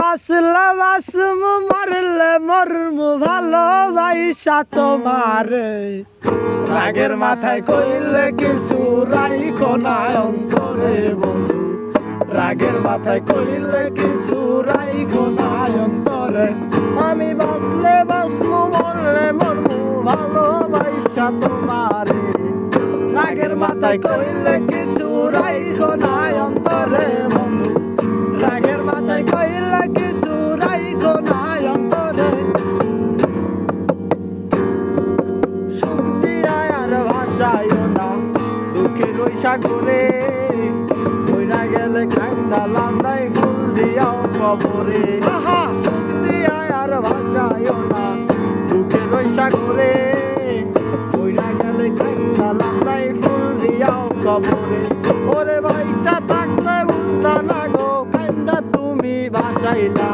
বাসলে বাসমু মরলে মরমু ভালোবাসা তোমারে। রাগের মাথায় কইলে কিছু রাইখো না অন্তরে বন্ধু। রাগের মাথায় কইলে কিছু রাইখো না অন্তরে। আমি বাসলে বাসমু মরলে মরমু ভালোবাসা তোমারে। রাগের মাথায় কইলে কিছু রাইখো না না দুঃখের ওই সাগরে বইরা গেলে কান্দা লান্দাই ফুল দিয়াও কবরে। শুনতি আর ভাষায় না দুঃখের ওই সাগরে বইরা গেলে কান্দা লান্দাই ফুল দিয়াও কবরে। ওরে ভাইসা থাকলে উঠতা না গো কান্দা তুমি ভাসাইলা।